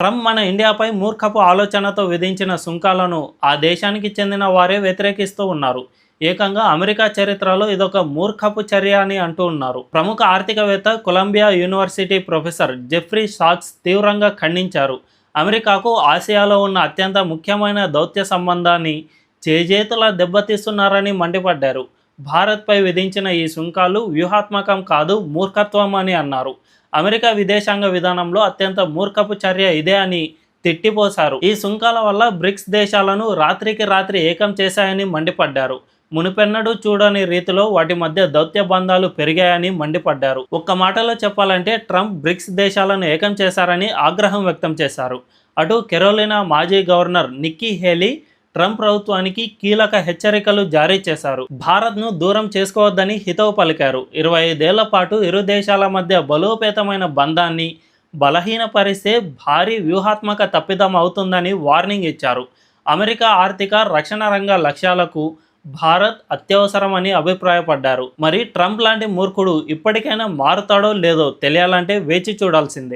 Trump మన ఇండియాపై మూర్ఖపు ఆలోచనతో విధించిన సుంకాలను ఆ దేశానికి చెందిన వారే వ్యతిరేకిస్తూ ఉన్నారు. ఏకంగా అమెరికా చరిత్రలో ఇదొక మూర్ఖపు చర్య అని అంటూ ఉన్నారు. ప్రముఖ ఆర్థికవేత్త కొలంబియా యూనివర్సిటీ ప్రొఫెసర్ జెఫ్రీ షాక్స్ తీవ్రంగా ఖండించారు. అమెరికాకు ఆసియాలో ఉన్న అత్యంత ముఖ్యమైన దౌత్య సంబంధాన్ని చేజేతులా దెబ్బతీస్తున్నారని మండిపడ్డారు. భారత్పై విధించిన ఈ సుంకాలు వ్యూహాత్మకం కాదు మూర్ఖత్వం అని అన్నారు. అమెరికా విదేశాంగ విధానంలో అత్యంత మూర్ఖపు చర్య ఇదే అని తిట్టిపోశారు. ఈ సుంకాల వల్ల బ్రిక్స్ దేశాలను రాత్రికి రాత్రి ఏకం చేశాయని మండిపడ్డారు. మునిపెన్నడూ చూడని రీతిలో వాటి మధ్య దౌత్య బంధాలు పెరిగాయని మండిపడ్డారు. ఒక్క మాటలో చెప్పాలంటే ట్రంప్ బ్రిక్స్ దేశాలను ఏకం చేశారని ఆగ్రహం వ్యక్తం చేశారు. అటు కెరోలినా మాజీ గవర్నర్ నిక్కీ హేలీ ట్రంప్ ప్రభుత్వానికి కీలక హెచ్చరికలు జారీ చేశారు. భారత్ను దూరం చేసుకోవద్దని హితవు పలికారు. ఇరవై ఐదేళ్ళ పాటు ఇరు దేశాల మధ్య బలోపేతమైన బంధాన్ని బలహీనపరిస్తే భారీ వ్యూహాత్మక తప్పిదం అవుతుందని వార్నింగ్ ఇచ్చారు. అమెరికా ఆర్థిక రక్షణ రంగ లక్ష్యాలకు భారత్ అత్యవసరమని అభిప్రాయపడ్డారు. మరి ట్రంప్ లాంటి మూర్ఖుడు ఇప్పటికైనా మారుతాడో లేదో తెలియాలంటే వేచి చూడాల్సిందే.